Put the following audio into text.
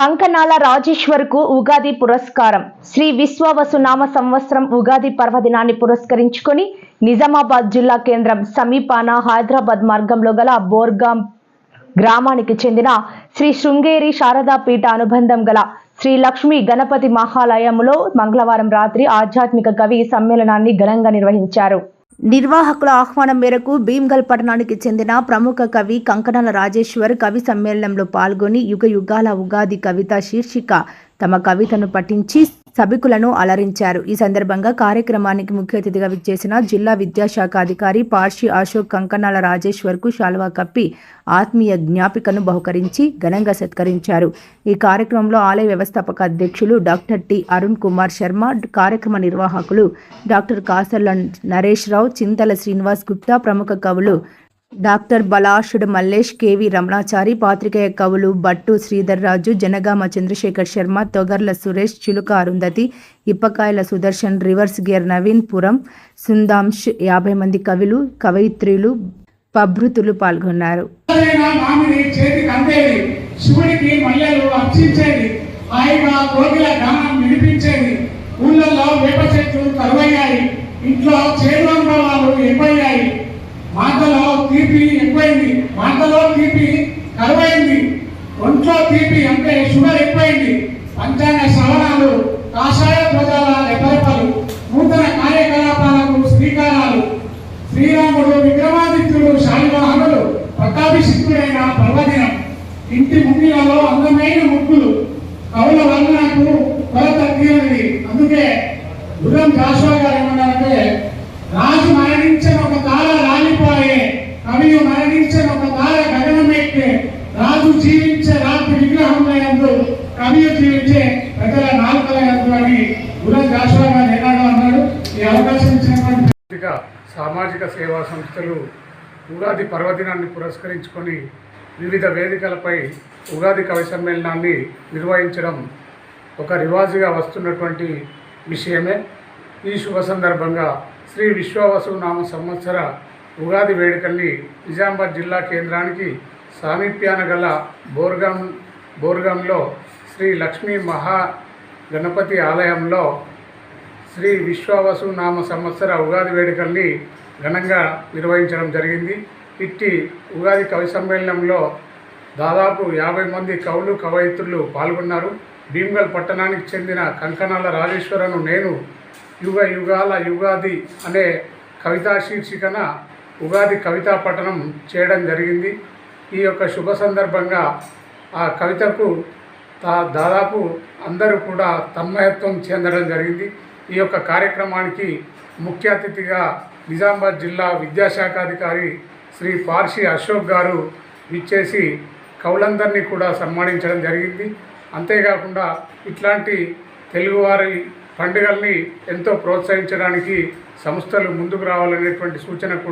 కంకనాల రాజేశ్వర్కు ఉగాది పురస్కారం. శ్రీ విశ్వవసు నామ సంవత్సరం ఉగాది పర్వదినాన్ని పురస్కరించుకొని నిజామాబాద్ జిల్లా కేంద్రం సమీపాన హైదరాబాద్ మార్గంలో గల బోర్గాం గ్రామానికి చెందిన శ్రీ శృంగేరి శారదాపీఠ అనుబంధం గల శ్రీ లక్ష్మి గణపతి మహాలయంలో మంగళవారం రాత్రి ఆధ్యాత్మిక కవి సమ్మేళనాన్ని ఘనంగా నిర్వహించారు. నిర్వాహకుల ఆహ్వానం మేరకు భీమ్గల్ పట్టణానికి చెందిన ప్రముఖ కవి కంకణాల రాజేశ్వర్ కవి సమ్మేళనంలో పాల్గొని యుగ యుగాల ఉగాది కవిత శీర్షిక తమ కవితను పఠించి సభికులను అలరించారు. ఈ సందర్భంగా కార్యక్రమానికి ముఖ్య అతిథిగా విచ్చేసిన జిల్లా విద్యాశాఖ అధికారి పార్షి అశోక్ కంకణాల రాజేశ్వర్కు శాల్వా కప్పి ఆత్మీయ జ్ఞాపికను బహుకరించి ఘనంగా సత్కరించారు. ఈ కార్యక్రమంలో ఆలయ వ్యవస్థాపక అధ్యక్షులు డాక్టర్ టి అరుణ్ కుమార్ శర్మ కార్యక్రమ నిర్వాహకులు డాక్టర్ కాసర్ల నరేష్ రావు చింతల శ్రీనివాస్ గుప్తా ప్రముఖ కవులు డాక్టర్ బలాషుడు మల్లేష్ కేవి రమణాచారి పాత్రికేయ కవులు బట్టు శ్రీధర్రాజు జనగామ చంద్రశేఖర్ శర్మ తొగర్ల సురేష్ చిలుక అరుంధతి ఇప్పకాయల సుదర్శన్ రివర్స్ గేర్ నవీన్ పురం సుందాంష్ యాభై మంది కవులు కవయిత్రులు పభృతులు పాల్గొన్నారు. ఇంట్లో చేదు అనుభవాలు ఎక్కువయ్యాయి మాటలు ఎక్కువైంది. మాటలో తీపి కరువైంది. ఒంట్లో తీపి అంటే షుగర్ ఎక్కువైంది. పంచాంగ శ్రవణాలు కాషాయ ప్రజల రెపరెపలు నూతన కార్యకలాపాలకు శ్రీకారాలు. శ్రీరాముడు విక్రమాదిత్యుడు శాలివాహనుడు పట్టాభిషిక్తుడైన పర్వదినం. ఇంటి ముందులలో అందమైన ముగ్గులు. కవుల వర్ణనకు కొరత తీరనిది. అందుకే బుధం జాషువా గారు ఏమన్నారంటే రాజు మరణించిన ఒక తార రాలిపోయే కవి జీవించిన ఒక తార గగనమెక్కే రాజు జీవించే రాత్రి విగ్రహంలో కవియు జీవించే ప్రజల నాలుకలయందు అని గుర్రం జాషువా గారు ఏనాడు అన్నాడు. ఈ అవకాశం ఇచ్చినటువంటి సామాజిక సేవా సంస్థలు ఉగాది పర్వదినాన్ని పురస్కరించుకొని వివిధ వేదికలపై ఉగాది కవి సమ్మేళనాన్ని నిర్వహించడం ఒక రివాజుగా వస్తున్నటువంటి విషయమే. ఈ శుభ సందర్భంగా శ్రీ విశ్వవసు నామ సంవత్సర ఉగాది వేడుకల్ని నిజామాబాద్ జిల్లా కేంద్రానికి సామీప్యాన గల బోర్గం బోర్గంలో శ్రీ లక్ష్మీ మహా గణపతి ఆలయంలో శ్రీ విశ్వవసు నామ సంవత్సర ఉగాది వేడుకల్ని ఘనంగా నిర్వహించడం జరిగింది. ఇట్టి ఉగాది కవి సమ్మేళనంలో దాదాపు యాభై మంది కవులు కవయిత్రులు పాల్గొన్నారు. భీమ్గల్ పట్టణానికి చెందిన కంకణాల రాజేశ్వరను నేను యుగ యుగాల యుగాది అనే కవితా శీర్షికన ఉగాది కవితా పఠనం చేయడం జరిగింది. ఈ యొక్క శుభ సందర్భంగా ఆ కవితకు దాదాపు అందరూ కూడా తన్మయత్వం చెందడం జరిగింది. ఈ యొక్క కార్యక్రమానికి ముఖ్య అతిథిగా నిజామాబాద్ జిల్లా విద్యాశాఖాధికారి శ్రీ పార్షి అశోక్ గారు విచ్చేసి కవులందరినీ కూడా సన్మానించడం జరిగింది. అంతేకాకుండా ఇట్లాంటి తెలుగువారి పండుగల్ని ఎంతో ప్రోత్సహించడానికి సంస్థలు ముందుకు రావాలనేటువంటి సూచన